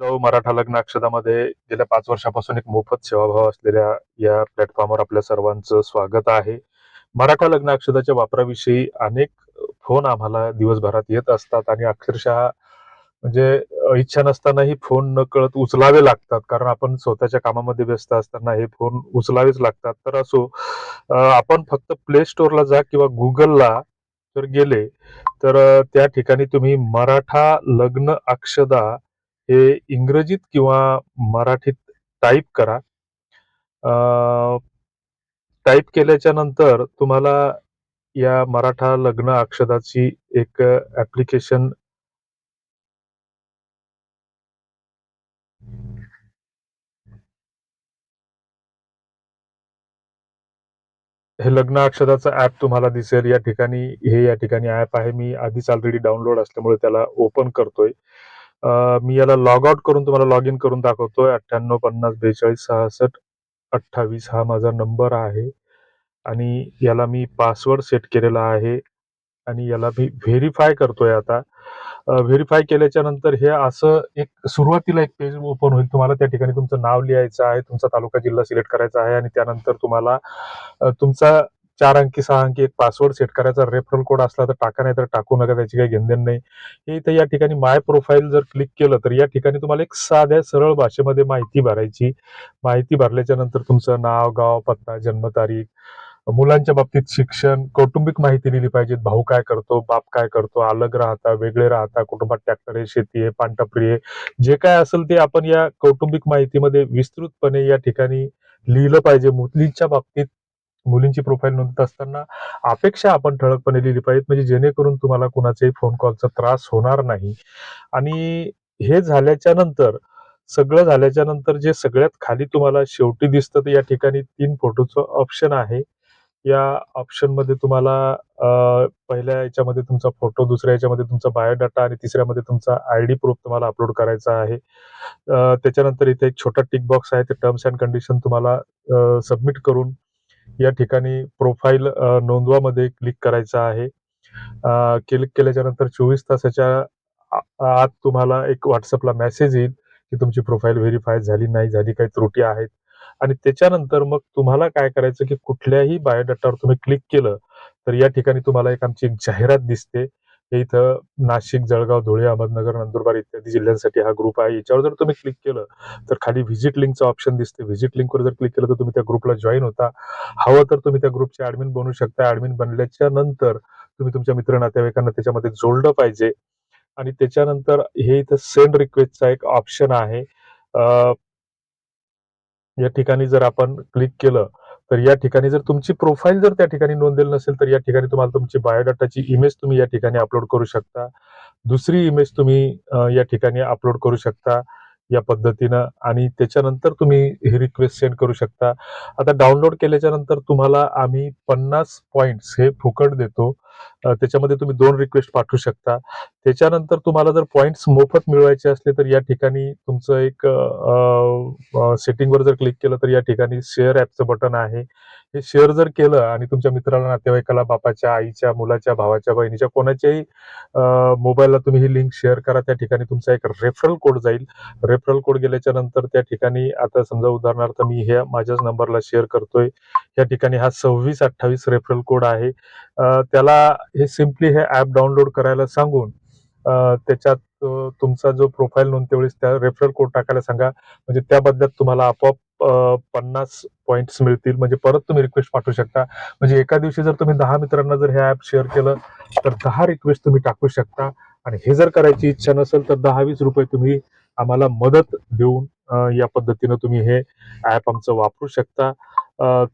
मराठा लग्न अक्षदामध्ये गेल्या पाच वर्षापासून एक मोफत सेवाभाव असलेल्या या प्लॅटफॉर्मवर आपल्या सर्वांचं स्वागत आहे. मराठा लग्न अक्षदाच्या वापराविषयी अनेक फोन आम्हाला दिवसभरात येत असतात आणि अक्षरशः म्हणजे इच्छा नसतानाही फोन न कळत उचलावे लागतात. कारण आपण स्वतःच्या कामामध्ये व्यस्त असताना हे फोन उचलावेच लागतात. तर असो आपण फक्त प्ले स्टोअरला जा किंवा गुगलला जर गेले तर त्या ठिकाणी तुम्ही मराठा लग्न अक्षदा हे इंग्रजीत किंवा मराठीत टाईप करा. टाईप केल्याच्यानंतर तुम्हाला या मराठा लग्न अक्षदाची एक ऍप्लिकेशन हे लग्न अक्षदाचं ऍप तुम्हाला दिसेल. या ठिकाणी हे या ठिकाणी ऍप आहे. मी आधीच ऑलरेडी डाउनलोड असल्यामुळे त्याला ओपन करतोय. मी याला लॉग आउट करून तुम्हाला लॉग इन करून दाखवतोय. अठ्ठ्याण्णव पन्नास बेचाळीस सहासष्ट अठ्ठावीस हा माझा नंबर आहे. आणि याला मी पासवर्ड सेट केलेला आहे. आणि याला मी व्हेरीफाय करतोय आता. व्हेरीफाय केल्याच्यानंतर हे असं एक सुरुवातीला एक पेज ओपन होईल. तुम्हाला त्या ठिकाणी तुमचं नाव लिहायचं आहे. तुमचा तालुका जिल्हा सिलेक्ट करायचा आहे. आणि त्यानंतर तुम्हाला तुमचा चार अंकी सहा अंकी एक पासवर्ड सेट करायचा रेफरल कोड असला तर टाका नाही तर टाकू नका त्याची काही घेणदेण नाही. हे इथं या ठिकाणी माय प्रोफाईल जर क्लिक केलं तर या ठिकाणी तुम्हाला एक साध्या सरळ भाषेमध्ये माहिती भरायची. माहिती भरल्याच्या नंतर तुमचं नाव गाव पत्ता जन्मतारीख मुलांच्या बाबतीत शिक्षण कौटुंबिक माहिती लिहिली पाहिजे भाऊ काय करतो बाप काय करतो अलग राहता वेगळे राहता कुटुंबात ट्रॅक्टर आहे शेती आहे पानटपरी आहे. जे काय असेल ते आपण या कौटुंबिक माहितीमध्ये विस्तृतपणे या ठिकाणी लिहिलं पाहिजे. मुलींच्या बाबतीत मुलींची प्रोफाईल नोंदत असताना अपेक्षा आपण ठळकपणे लिहिली पाहिजे म्हणजे जेणेकरून तुम्हाला कुणाचाही फोन कॉलचा त्रास होणार नाही. आणि हे झाल्याच्यानंतर सगळं झाल्याच्यानंतर जे सगळ्यात खाली तुम्हाला शेवटी दिसतं ते या ठिकाणी तीन फोटोचं ऑप्शन आहे. या ऑप्शनमध्ये तुम्हाला पहिल्या याच्यामध्ये तुमचा फोटो दुसऱ्या याच्यामध्ये तुमचा बायोडाटा आणि तिसऱ्यामध्ये तुमचा आय डी प्रूफ तुम्हाला अपलोड करायचा आहे. त्याच्यानंतर इथे एक छोटा टिक बॉक्स आहे. ते टर्म्स अँड कंडिशन तुम्हाला सबमिट करून या ठिकाणी प्रोफाईल नोंदवामध्ये क्लिक करायचं आहे. क्लिक केल्याच्यानंतर चोवीस तासाच्या आत तुम्हाला एक व्हॉट्सअपला मेसेज येईल की तुमची प्रोफाईल व्हेरीफाय झाली नाही झाली काही त्रुटी आहेत. आणि त्याच्यानंतर मग तुम्हाला काय करायचं की कुठल्याही बायोडाटावर तुम्ही क्लिक केलं तर या ठिकाणी तुम्हाला एक आमची एक जाहिरात दिसते. हे इथं नाशिक जळगाव धुळे अहमदनगर नंदुरबार इत्यादी जिल्ह्यांसाठी हा ग्रुप आहे. याच्यावर जर तुम्ही क्लिक केलं तर खाली व्हिजिट लिंकचं ऑप्शन दिसते व्हिजिट लिंकवर जर क्लिक केलं तर तुम्ही त्या ग्रुपला जॉईन होता. हवं तर तुम्ही त्या ग्रुपचे ऍडमिन बनू शकता. ऍडमिन बनल्याच्या नंतर तुम्ही तुमच्या मित्र नातेवाईकांना त्याच्यामध्ये जोडलं पाहिजे. आणि त्याच्यानंतर हे इथं सेंड रिक्वेस्टचा एक ऑप्शन आहे. या ठिकाणी जर आपण क्लिक केलं तर या ठिकाणी जर तुमची प्रोफाईल जर त्या ठिकाणी नोंदलेली नसेल तर या ठिकाणी तुम्हाला तुमची बायोडाटाची इमेज तुम्ही या ठिकाणी अपलोड करू शकता. दुसरी इमेज तुम्ही या ठिकाणी अपलोड करू शकता या पद्धतीनं आणि त्याच्यानंतर तुम्ही ही रिक्वेस्ट सेंड करू शकता. आता डाउनलोड केल्याच्यानंतर तुम्हाला आम्ही पन्नास पॉइंट्स हे फुकट देतो. त्याच्यामध्ये तुम्ही दोन रिक्वेस्ट पाठवू शकता. त्याच्यानंतर तुम्हाला जर पॉईंट्स मोफत मिळवायचे असले तर या ठिकाणी तुमचं एक सेटिंगवर जर क्लिक केलं तर या ठिकाणी शेअर ॲपचं बटन आहे. हे शेअर जर केलं आणि तुमच्या मित्राला नातेवाईकाला बापाच्या आईच्या मुलाच्या भावाच्या बहिणीच्या कोणाच्याही मोबाईलला तुम्ही ही लिंक शेअर करा. त्या ठिकाणी तुमचा एक रेफरल कोड जाईल. रेफरल कोड गेल्याच्यानंतर त्या ठिकाणी आता समजा उदाहरणार्थ मी हे माझ्याच नंबरला शेअर करतोय. या ठिकाणी हा सव्वीस अठ्ठावीस रेफरल कोड आहे. त्याला हे सिम्पली हे ऍप डाउनलोड करायला सांगून त्याच्यात तुमचा जो प्रोफाईल नोंद त्यावेळेस त्या रेफरल कोड टाकायला सांगा. म्हणजे त्या बदल्यात तुम्हाला आपोआप पन्नास पॉईंट्स मिळतील. म्हणजे परत तुम्ही रिक्वेस्ट पाठवू शकता. म्हणजे एका दिवशी जर तुम्ही दहा मित्रांना जर हे ऍप शेअर केलं तर दहा रिक्वेस्ट तुम्ही टाकू शकता. आणि हे जर करायची इच्छा नसेल तर दहा वीस रुपये तुम्ही आम्हाला मदत देऊन या पद्धतीनं तुम्ही हे ऍप आमचं वापरू शकता.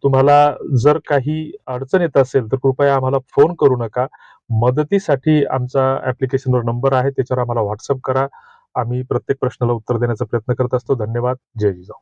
तुम्हाला जर काही अडचण येत असेल तर कृपया आम्हाला फोन करू नका. मदतीसाठी आमचा ऍप्लिकेशनवर नंबर आहे त्याच्यावर आम्हाला व्हॉट्सअप करा. आम्ही प्रत्येक प्रश्नाला उत्तर देण्याचा प्रयत्न करत असतो. धन्यवाद. जय जिजाऊ.